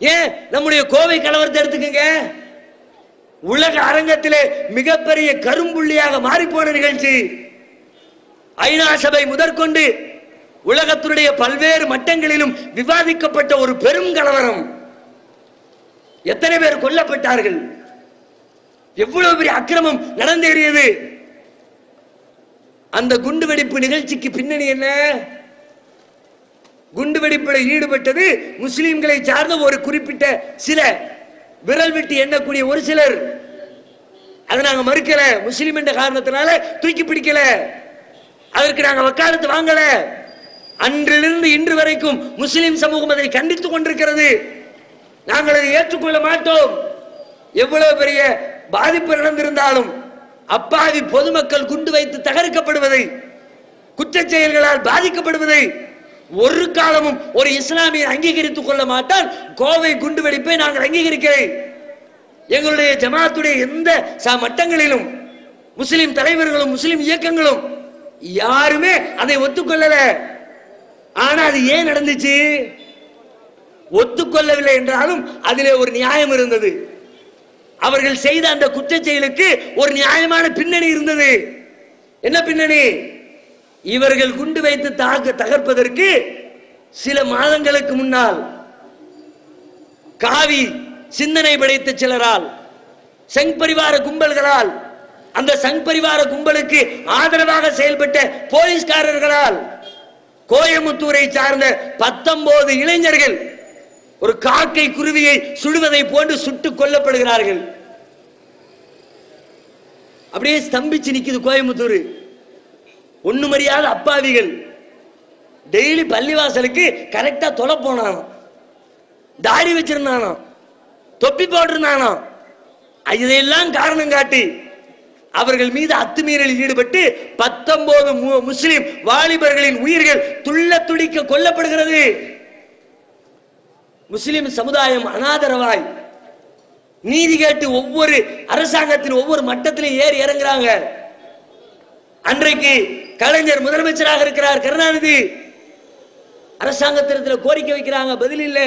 ஏன் நம்முடைய கோவை கலவரத்தை எடுத்துக்கங்க? உலக அரங்கத்திலே மிகப்பெரிய கரும்புள்ளியாக மாறிப்போன நிகழ்ச்சி. ஐநா சபை முதற்கொண்டு உலகத்தினுடைய பல்வேறு மட்டங்களிலும் விவாதிக்கப்பட்ட ஒரு பெரும் கலவரம். எத்தனை பேர் கொல்லப்பட்டார்கள்? எவ்வளவு பெரிய அக்கிரமம் நடந்தேறியது? அந்த குண்டுவெடிப்பு நிகழ்ச்சிக்கு பின்னணி என்ன? குண்டுவெடிப்பில் ஈடுபட்டது முஸ்லிம்களை சார்ந்த ஒரு குறிப்பிட்ட சில விரல் விட்டு எண்ணக்கூடிய ஒரு சிலர். அதை நாங்கள் மறுக்கல. முஸ்லீம் என்ற காரணத்தினால தூக்கி பிடிக்கல. அதற்கு நாங்கள் வக்காலத்து வாங்கல. அன்றிலிருந்து இன்று வரைக்கும் முஸ்லிம் சமூகம் அதை கண்டித்துக் கொண்டிருக்கிறது. நாங்கள் அதை ஏற்றுக்கொள்ள மாட்டோம். எவ்வளவு பெரிய பாதிப்பு நடந்திருந்தாலும் அப்பாவி பொதுமக்கள் குண்டு வைத்து தகர்க்கப்படுவதை குற்ற செயல்களால் பாதிக்கப்படுவதை ஒரு காலமும் ஒரு இஸ்லாமியை அங்கீகரித்துக் கொள்ள மாட்டால் கோவை குண்டு வெடிப்பை நாங்கள் அங்கீகரிக்கிறேன். எங்களுடைய ஜமாத்துடைய எந்த ச மட்டங்களிலும் முஸ்லிம் தலைவர்களும் முஸ்லிம் இயக்கங்களும் யாருமே அதை ஒத்துக்கொள்ளல. ஆனா அது ஏன் நடந்துச்சு? ஒத்துக்கொள்ளவில்லை என்றாலும் அதிலே ஒரு நியாயம் இருந்தது. அவர்கள் செய்த அந்த குற்ற செயலுக்கு ஒரு நியாயமான பின்னணி இருந்தது. என்ன பின்னணி? இவர்கள் குண்டு வைத்து தாக்க தகர்ப்பதற்கு சில மாதங்களுக்கு முன்னால் காவி சிந்தனை படைத்த சிலரால் சங் பரிவார கும்பல்களால் அந்த சங் பரிவார கும்பலுக்கு ஆதரவாக செயல்பட்ட போலீஸ்காரர்களால் கோயமுத்தூரை சார்ந்த பத்தொன்பது இளைஞர்கள் ஒரு காக்கை குருவியை சுடுவதை போன்று சுட்டுக் கொல்லப்படுகிறார்கள். அப்படியே ஸ்தம்பிச்சு நிற்குது கோயம்புத்தூர். ஒண்ணு மரியாத அப்பாவிகள். டெய்லி பள்ளிவாசலுக்கு கரெக்டா தொலை போனானோ தாடி வச்சிருந்தானோ தொப்பி போட்டிருந்தானோ இதையெல்லாம் காரணம் காட்டி அவர்கள் மீது அத்துமீறலில் ஈடுபட்டு பத்தொன்பது மு- முஸ்லிம் வாலிபர்களின் உயிர்கள் துள்ள துடிக்க கொல்லப்படுகிறது. முஸ்லிம் சமுதாயம் அனாதரவாய். நீதி கேட்டு ஒவ்வொரு அரசாங்கத்தின் ஒவ்வொரு மட்டத்திலும் ஏறி இறங்குறாங்க. அன்றைக்கு கலைஞர் முதலமைச்சராக இருக்கிறார் கருணாநிதி. அரசாங்கத்திடத்தில் கோரிக்கை வைக்கிறாங்க பதில் இல்ல.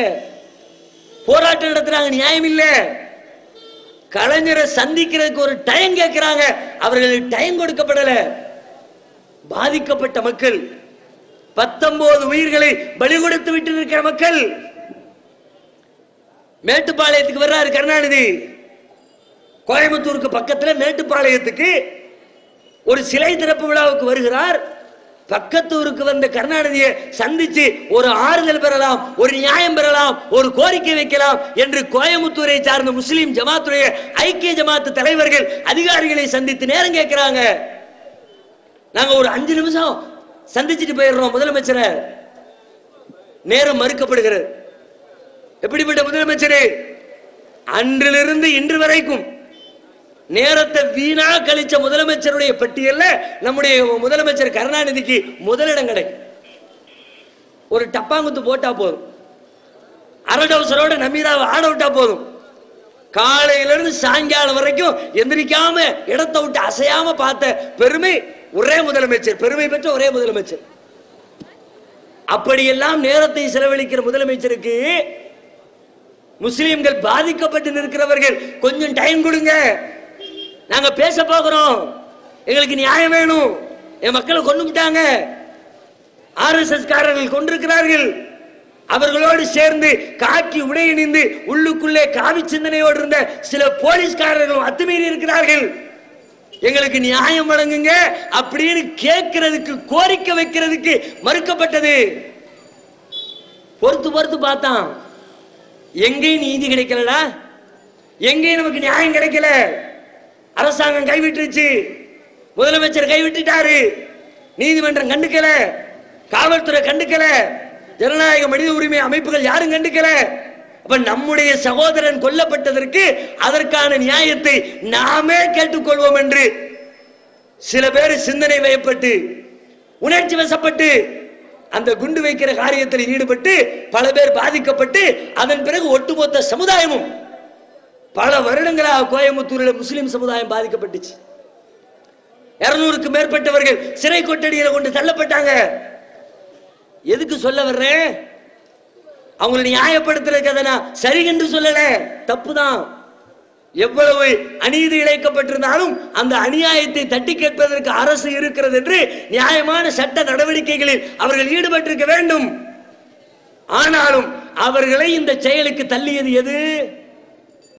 போராட்டம் நடத்துறாங்க நியாயம் இல்ல. கலைஞரை சந்திக்கிறதுக்கு ஒரு டைம் கேட்கிறாங்க அவர்களுக்கு டைம் கொடுக்கப்படல. பாதிக்கப்பட்ட மக்கள் பத்தொன்பது உயிர்களை பலி கொடுத்து விட்டு இருக்கிற மக்கள் மேட்டுப்பாளையத்துக்கு வர்றாரு கருணாநிதி. கோயம்புத்தூருக்கு பக்கத்தில் மேட்டுப்பாளையத்துக்கு ஒரு சிலை திறப்பு விழாவுக்கு வருகிறார். பக்கத்தூருக்கு வந்த கருணாநிதியை சந்திச்சு ஒரு ஆறுதல் பெறலாம் ஒரு நியாயம் பெறலாம் ஒரு கோரிக்கை வைக்கலாம் என்று கோயம்புத்தூரை சார்ந்த முஸ்லீம் ஜமாத்துடைய ஐக்கிய ஜமாத்து தலைவர்கள் அதிகாரிகளை சந்தித்து நேரம் கேட்கிறாங்க. நாங்க ஒரு அஞ்சு நிமிஷம் சந்திச்சுட்டு போயிடுறோம் முதலமைச்சரை. நேரம் மறுக்கப்படுகிறது. எப்படிப்பட்ட முதலமைச்சரே? அன்றிலிருந்து இன்று வரைக்கும் நேரத்தை வீணா கழிச்ச முதலமைச்சருடைய பட்டியல்ல நம்முடைய முதலமைச்சர் கருணாநிதிக்கு முதலிடம் கிடைக்கும். ஒரு டப்பாங்குத்து போட்டா போதும். அரடவசரோட நமீதாவை ஆட விட்டா போதும். காலையில இருந்து சாயங்காலம் வரைக்கும் எந்திரிக்காம இடத்தை விட்டு அசையாம பார்த்த பெருமை ஒரே முதலமைச்சர் பெருமை பெற்ற ஒரே முதலமைச்சர். அப்படியெல்லாம் நேரத்தை செலவழிக்கிற முதலமைச்சருக்கு முஸ்லிம்கள் பாதிக்கப்பட்டு நிற்கிறவர்கள் கொஞ்சம் டைம் கொடுங்க. நாங்க பேச போகிறோம். எங்களுக்கு நியாயம் வேணும். என் மக்களை கொண்டு விட்டாங்க. ஆர்எஸ்எஸ் காரர்கள் கொண்டிருக்கிறார்கள். அவர்களோடு சேர்ந்து காக்கி உடையணிந்து உள்ளுக்குள்ளே காவி சிந்தனையோடு இருந்த சில போலீஸ்காரர்களும் அத்துமீறி இருக்கிறார்கள். எங்களுக்கு நியாயம் வழங்குங்க. அப்படின்னு கேட்கிறதுக்கு கோரிக்கை வைக்கிறதுக்கு மறுக்கப்பட்டது. பொறுத்து பொறுத்து பார்த்தான். எங்கேயும் நீதி கிடைக்கலடா. எங்கேயும் நமக்கு நியாயம் கிடைக்கல. அரசாங்கம் கைவிட்டுருச்சு. முதலமைச்சர் கைவிட்டுட்டாரு. நீதிமன்றம் கண்டுக்கல. காவல்துறை கண்டுக்கல. ஜனநாயக மனித உரிமை அமைப்புகள் யாரும் கண்டுக்கல. அப்ப நம்முடைய சகோதரன் கொல்லப்பட்டதற்கு அதற்கான நியாயத்தை நாமே கேட்டுக்கொள்வோம் என்று சில பேர் சிந்தனை வயப்பட்டு உணர்ச்சி வசப்பட்டு அந்த குண்டு வைக்கிற காரியத்தில் ஈடுபட்டு பல பேர் பாதிக்கப்பட்டு அதன் பிறகு ஒட்டுமொத்த சமுதாயமும் பல வருடங்களாக கோயம்புத்தூரில் முஸ்லீம் சமுதாயம் பாதிக்கப்பட்டுச்சு. இருநூறுக்கு மேற்பட்டவர்கள் சிறை கொட்டடியில் கொண்டு தள்ளப்பட்டாங்க. எதுக்கு சொல்ல வர்றேன்? அவங்களை நியாயப்படுத்துறதுக்கு அதை நான் சரி என்று சொல்லல. தப்புதான். எவ்வளவு அநீதி இழைக்கப்பட்டிருந்தாலும் அந்த அநியாயத்தை தட்டி கேட்பதற்கு அரசு இருக்கிறது என்று நியாயமான சட்ட நடவடிக்கைகளில் அவர்கள் ஈடுபட்டிருக்க வேண்டும். ஆனாலும் அவர்களை இந்த செயலுக்கு தள்ளியது எது?